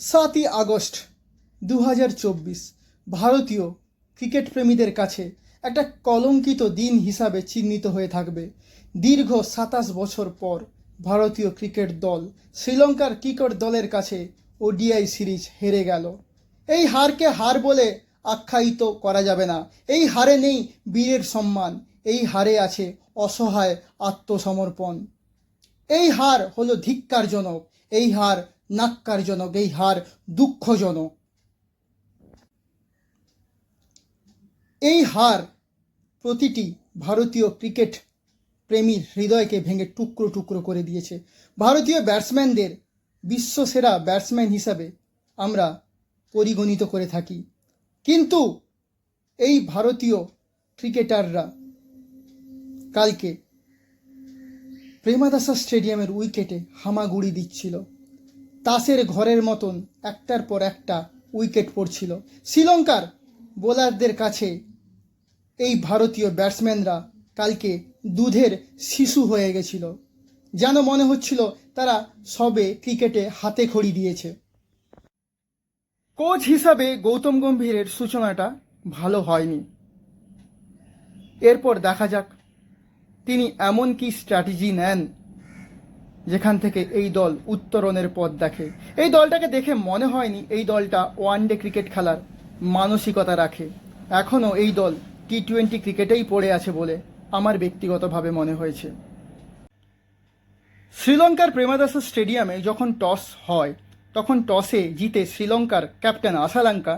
সাতই আগস্ট দু হাজার চব্বিশ ভারতীয় ক্রিকেট প্রেমীদের কাছে একটা কলঙ্কিত দিন হিসাবে চিহ্নিত হয়ে থাকবে। দীর্ঘ সাতাশ বছর পর ভারতীয় ক্রিকেট দল শ্রীলঙ্কার ক্রিকেট দলের কাছে ওডিআই সিরিজ হেরে গেল। এই হারকে হার বলে আখ্যায়িত করা যাবে না। এই হারে নেই বীরের সম্মান। এই হারে আছে অসহায় আত্মসমর্পণ। এই হার হলো ধিক্কারজনক। এই হার নাক্কারজনক, এই হার দুঃখজনক। এই হার প্রতিটি ভারতীয় ক্রিকেট প্রেমীর হৃদয়কে ভেঙে টুকরো টুকরো করে দিয়েছে। ভারতীয় ব্যাটসম্যানদের বিশ্বসেরা ব্যাটসম্যান হিসাবে আমরা পরিগণিত করে থাকি। কিন্তু এই ভারতীয় ক্রিকেটাররা কালকে প্রেমাদাসা স্টেডিয়ামের উইকেটে হামাগুড়ি দিচ্ছিল। তাসের ঘরের মতন একটার পর একটা উইকেট পড়ছিল। শ্রীলঙ্কার বোলারদের কাছে এই ভারতীয় ব্যাটসম্যানরা কালকে দুধের শিশু হয়ে গেছিল, যেন মনে হচ্ছিল তারা সবে ক্রিকেটে হাতে খড়ি দিয়েছে। কোচ হিসাবে গৌতম গম্ভীরের সূচনাটা ভালো হয়নি। এরপর দেখা যাক তিনি এমন কি স্ট্র্যাটেজি নেন। যেখান থেকে এই দল উত্তরণের পথ দেখে। এই দলটাকে দেখে মনে হয়নি এই দলটা ওয়ানডে ক্রিকেট খেলার মানসিকতা রাখে। এখনও এই দল টি টোয়েন্টি ক্রিকেটেই পড়ে আছে বলে আমার ব্যক্তিগতভাবে মনে হয়েছে। শ্রীলঙ্কার প্রেমাদাসা স্টেডিয়ামে যখন টস হয়, তখন টসে জিতে শ্রীলঙ্কার ক্যাপ্টেন আশালাঙ্কা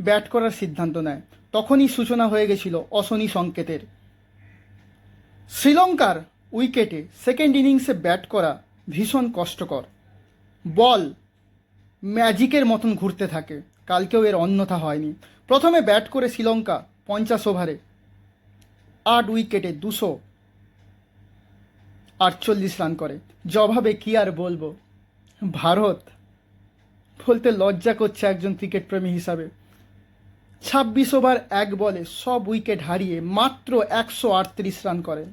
ব্যাট করার সিদ্ধান্ত নেয়। তখনই সূচনা হয়ে গেছিল অশনি সংকেতের। শ্রীলঙ্কার উইকেটে সেকেন্ড ইনিংসে ব্যাট করা ভীষণ কষ্টকর। বল ম্যাজিকের মতন ঘুরতে থাকে। কালকেও এর অন্যথা হয়নি। প্রথমে ব্যাট করে শ্রীলঙ্কা পঞ্চাশ ওভারে আট উইকেটে দুশো আটচল্লিশ রান করে। জবাবে কি আর বলব? ভারত বলতে লজ্জা করছে একজন ক্রিকেট প্রেমী হিসাবে। ছাব্বিশ ওভার এক বলে সব উইকেট হারিয়ে মাত্র একশো আটত্রিশ রান করেন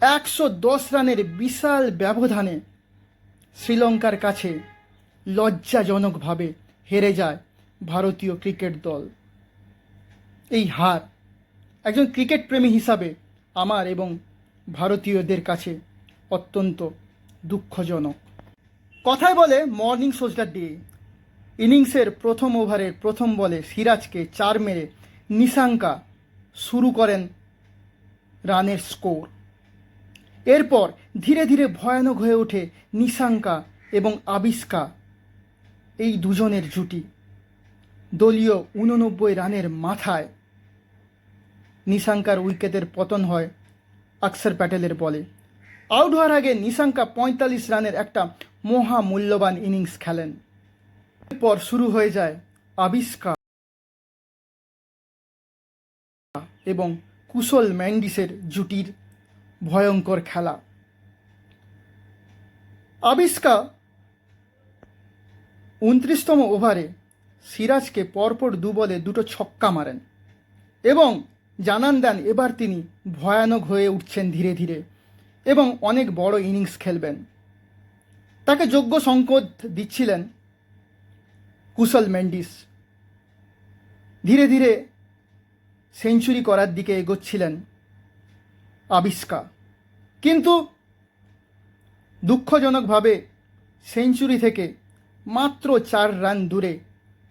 একশো দশ রানের বিশাল ব্যবধানে শ্রীলঙ্কার কাছে লজ্জাজনকভাবে হেরে যায় ভারতীয় ক্রিকেট দল। এই হার একজন ক্রিকেট প্রেমী হিসাবে আমার এবং ভারতীয়দের কাছে অত্যন্ত দুঃখজনক। কথায় বলে মর্নিং সোজটা ডে ইনিংসের প্রথম ওভারের প্রথম বলে সিরাজকে চার মেরে নিশাঙ্কা শুরু করেন রানের স্কোর। এরপর ধীরে ধীরে ভয়ানক হয়ে ওঠে নিশাঙ্কা এবং আবিষ্কা এই দুজনের জুটি। দলীয় উননব্বই রানের মাথায় নিশাঙ্কার উইকেটের পতন হয় আকসার প্যাটেলের বলে। আউট হওয়ার আগে নিশাঙ্কা পঁয়তাল্লিশ রানের একটা মহা মূল্যবান ইনিংস খেলেন। এরপর শুরু হয়ে যায় আবিষ্কার এবং কুশল ম্যান্ডিসের জুটির ভয়ঙ্কর খেলা। আবিষ্কা উনত্রিশতম ওভারে সিরাজকে পরপর দু বলে দুটো ছক্কা মারেন এবং জানান দেন এবার তিনি ভয়ানক হয়ে উঠছেন ধীরে ধীরে এবং অনেক বড় ইনিংস খেলবেন। তাকে যোগ্য সংকট দিচ্ছিলেন কুশল মেন্ডিস। ধীরে ধীরে সেঞ্চুরি করার দিকে এগোচ্ছিলেন আবিষ্কা কিন্তু দুঃখজনকভাবে সেঞ্চুরি থেকে মাত্র চার রান দূরে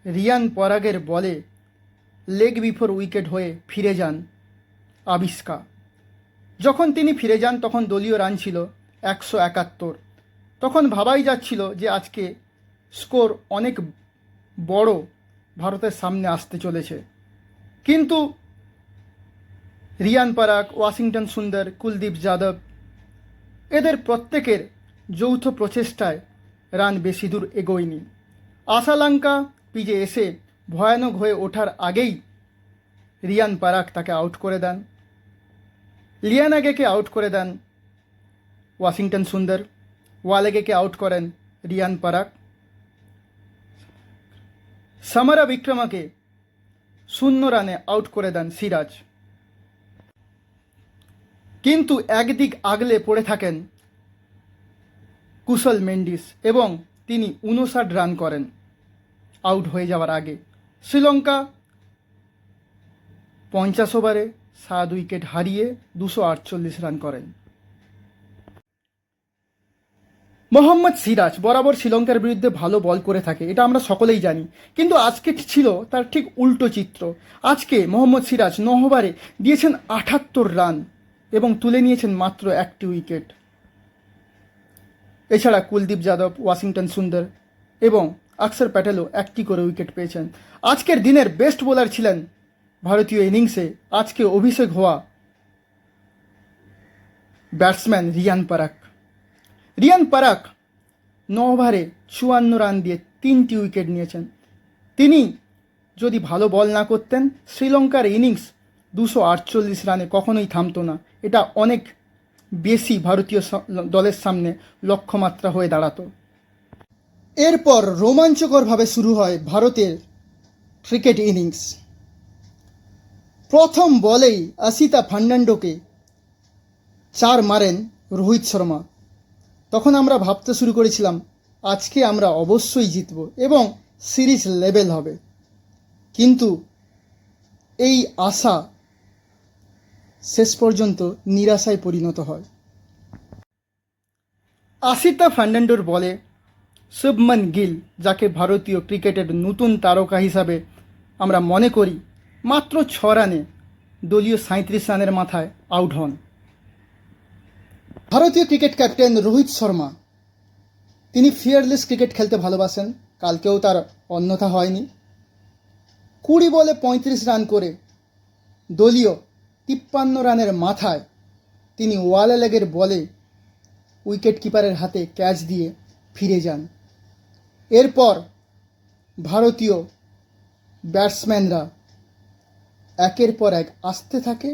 রিয়ান পরাগের বলে লেগ বিফোর উইকেট হয়ে ফিরে যান আবিষ্কা যখন তিনি ফিরে যান, তখন দলীয় রান ছিল একশো একাত্তর। তখন ভাবাই যাচ্ছিল যে আজকে স্কোর অনেক বড় ভারতের সামনে আসতে চলেছে। কিন্তু রিয়ান পারাক, ওয়াশিংটন সুন্দর, কুলদীপ যাদব। এদের প্রত্যেকের যৌথ প্রচেষ্টায় রান বেশি দূর এগোয়নি। আশালাঙ্কা পিজে এসে ভয়ানক হয়ে ওঠার আগেই রিয়ান পারাক তাকে আউট করে দেন। লিয়ানাগেকে আউট করে দেন ওয়াশিংটন সুন্দর। ওয়ালেগেকে আউট করেন রিয়ান পারাক। সামারা বিক্রমাকে শূন্য রানে আউট করে দেন সিরাজ। কিন্তু একদিক আগলে পড়ে থাকেন কুশল মেন্ডিস এবং তিনি উনষাট রান করেন। আউট হয়ে যাওয়ার আগে শ্রীলঙ্কা পঞ্চাশ ওভারে সাত উইকেট হারিয়ে দুশো আটচল্লিশ রান করেন। মোহাম্মদ সিরাজ বরাবর শ্রীলঙ্কার বিরুদ্ধে ভালো বল করে থাকে, এটা আমরা সকলেই জানি। কিন্তু আজকে ছিল তার ঠিক উল্টো চিত্র। আজকে মোহাম্মদ সিরাজ ন ওভারে দিয়েছেন আটাত্তর রান। এবং তুলে নিয়েছেন মাত্র একটি উইকেট। এছাড়া কুলদীপ যাদব, ওয়াশিংটন সুন্দর এবং অক্ষর প্যাটেলও একটি করে উইকেট পেয়েছেন। আজকের দিনের বেস্ট বোলার ছিলেন ভারতীয় ইনিংসে আজকে অভিষেক হওয়া ব্যাটসম্যান রিয়ান পারাক। রিয়ান পারাক ন ওভারে চুয়ান্ন রান দিয়ে তিনটি উইকেট নিয়েছেন। তিনি যদি ভালো বল না করতেন, শ্রীলঙ্কার ইনিংস দুশো আটচল্লিশ রানে কখনোই থামতো না। এটা অনেক বেশি ভারতীয় দলের সামনে লক্ষ্যমাত্রা হয়ে দাঁড়াতো। এরপর রোমাঞ্চকরভাবে শুরু হয় ভারতের ক্রিকেট ইনিংস। প্রথম বলেই আসিতা ফার্নান্ডোকে চার মারেন রোহিত শর্মা। তখন আমরা ভাবতে শুরু করেছিলাম, আজকে আমরা অবশ্যই জিতব এবং সিরিজ লেভেল হবে। কিন্তু এই আশা শেষ পর্যন্ত নিরাশায় পরিণত হয়। আসিতা ফার্নান্ডোর বলে, শুভমন গিল, যাকে ভারতীয় ক্রিকেটের নতুন তারকা হিসাবে আমরা মনে করি, মাত্র ছ রানে দলীয় সাঁত্রিশ রানের মাথায় আউট হন। ভারতীয় ক্রিকেট ক্যাপ্টেন রোহিত শর্মা, তিনি ফিয়ারলেস ক্রিকেট খেলতে ভালোবাসেন, কালকেও তার অন্যথা হয়নি। কুড়ি বলে পঁয়ত্রিশ রান করে দলীয় তিপ্পান্ন রানের মাথায় তিনি ওয়ালে লেগের বলে উইকেট কিপারের হাতে ক্যাচ দিয়ে ফিরে যান। এরপর ভারতীয় ব্যাটসম্যানরা একের পর এক আসতে থাকে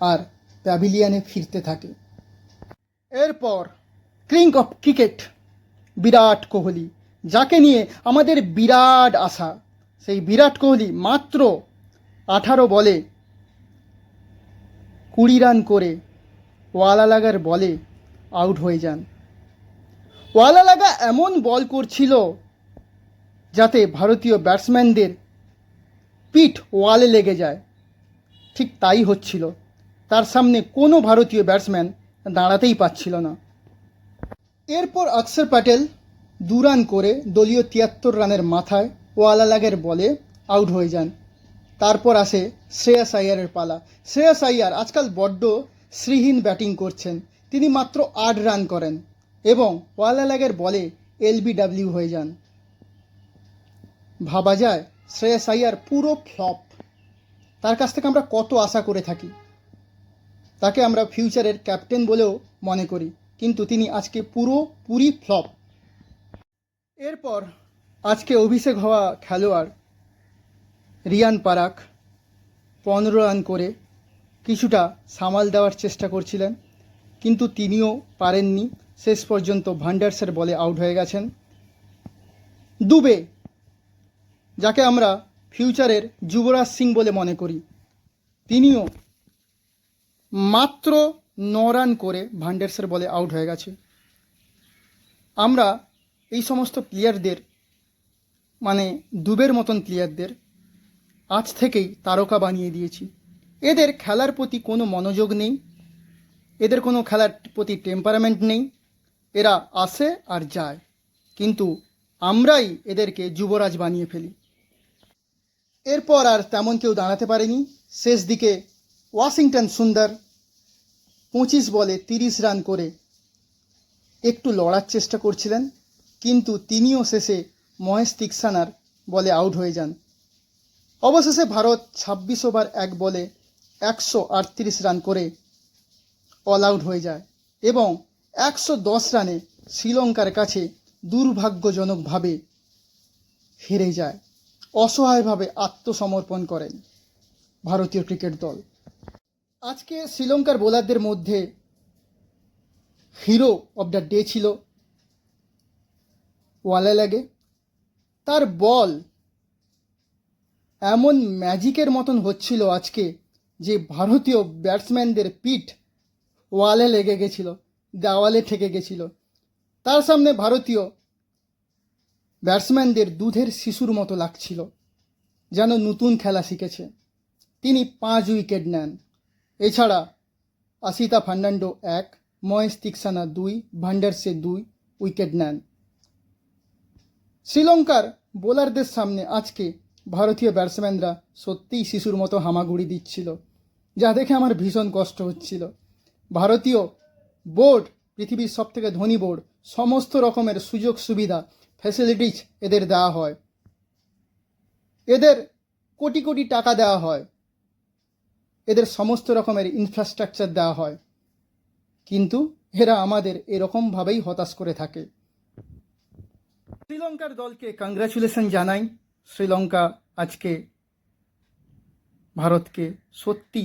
আর প্যাভিলিয়ানে ফিরতে থাকে। এরপর ক্রিং অফ ক্রিকেট বিরাট কোহলি, যাকে নিয়ে আমাদের বিরাট আশা। সেই বিরাট কোহলি মাত্র আঠারো বলে কুড়ি রান করে ওয়ালা লাগার বলে আউট হয়ে যান। ওয়ালালাগা এমন বল করছিল যাতে ভারতীয় ব্যাটসম্যানদের পিঠ ওয়ালে লেগে যায়। ঠিক তাই হচ্ছিল। তার সামনে কোনো ভারতীয় ব্যাটসম্যান দাঁড়াতেই পাচ্ছিল না। এরপর অক্ষর প্যাটেল দু রান করে দলীয় তিয়াত্তর রানের মাথায় ওয়ালালাগের বলে আউট হয়ে যান। তারপর আসে শ্রেয়াস আইয়ারের পালা। শ্রেয়াস আইয়ার আজকাল বড্ড শ্রীহীন ব্যাটিং করছেন। তিনি মাত্র আট রান করেন এবং ওয়ালা লাগের বলে এলবিডাব্লিউ হয়ে যান। ভাবা যায়, শ্রেয়াস আইয়ার পুরো ফ্লপ। তার কাছ থেকে আমরা কত আশা করে থাকি? তাকে আমরা ফিউচারের ক্যাপ্টেন বলেও মনে করি। কিন্তু তিনি আজকে পুরো পুরি ফ্লপ। এরপর আজকে অভিষেক হওয়া খেলোয়াড় রিয়ান পারাক পনেরো রান করে কিছুটা সামাল দেওয়ার চেষ্টা করছিলেন, কিন্তু তিনিও পারেননি। শেষ পর্যন্ত ভান্ডার্সের বলে আউট হয়ে গেছেন। দুবে, যাকে আমরা ফিউচারের যুবরাজ সিং বলে মনে করি, তিনিও মাত্র ন রান করে ভান্ডার্সের বলে আউট হয়ে গেছে। আমরা এই সমস্ত প্লেয়ারদের মানে দুবের মতন প্লেয়ারদের আজ থেকেই তারকা বানিয়ে দিয়েছি। এদের খেলার প্রতি কোনো মনোযোগ নেই। এদের কোনো খেলার প্রতি টেম্পারামেন্ট নেই। এরা আসে আর যায়। কিন্তু আমরাই এদেরকে যুবরাজ বানিয়ে ফেলি। এরপর আর তেমন কেউ দাঁড়াতে পারেনি। শেষ দিকে ওয়াশিংটন সুন্দর পঁচিশ বলে তিরিশ রান করে একটু লড়ার চেষ্টা করছিলেন, কিন্তু তিনিও শেষে মহেশ তিকসানার বলে আউট হয়ে যান। অবশেষে ভারত ছাব্বিশ ওভার এক বলে একশো আটত্রিশ রান করে অল আউট হয়ে যায় এবং একশো দশ রানে শ্রীলঙ্কার কাছে দুর্ভাগ্যজনকভাবে হেরে যায়। অসহায়ভাবে আত্মসমর্পণ করেন ভারতীয় ক্রিকেট দল। আজকে শ্রীলঙ্কার বোলারদের মধ্যে হিরো অব দ্য ডে ছিল ওয়ালে লাগে তার বল এমন ম্যাজিকের মতন হচ্ছিল আজকে যে ভারতীয় ব্যাটসম্যানদের পিঠ ওয়ালে লেগে গেছিল, দেওয়ালে ঠেকে গেছিল। তার সামনে ভারতীয় ব্যাটসম্যানদের দুধের শিশুর মতো লাগছিল, যেন নতুন খেলা শিখেছে। তিনি পাঁচ উইকেট নেন। এছাড়া আসিতা ফার্নান্ডো এক, মহেশ তিক্সানা দুই, ভান্ডারসে দুই উইকেট নেন। শ্রীলঙ্কার বোলারদের সামনে আজকে ভারতীয় ব্যাটসম্যানরা সত্যিই শিশুর মতো হামাগুড়ি দিচ্ছিল, যা দেখে আমার ভীষণ কষ্ট হচ্ছিল। ভারতীয় বোর্ড, পৃথিবীর সবথেকে ধনী বোর্ড, সমস্ত রকমের সুযোগ সুবিধা ফ্যাসিলিটিস এদের দেওয়া হয়। এদের কোটি কোটি টাকা দেওয়া হয়। এদের সমস্ত রকমের ইনফ্রাস্ট্রাকচার দেওয়া হয়। কিন্তু এরা আমাদের এরকমভাবেই হতাশ করে থাকে। শ্রীলঙ্কার দলকে কংগ্রাচুলেশন জানাই। শ্রীলঙ্কা আজকে ভারতকে সত্যি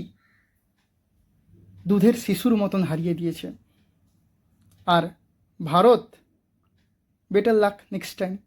দুধের শিশুর মতন হারিয়ে দিয়েছে। আর Bharat better luck next time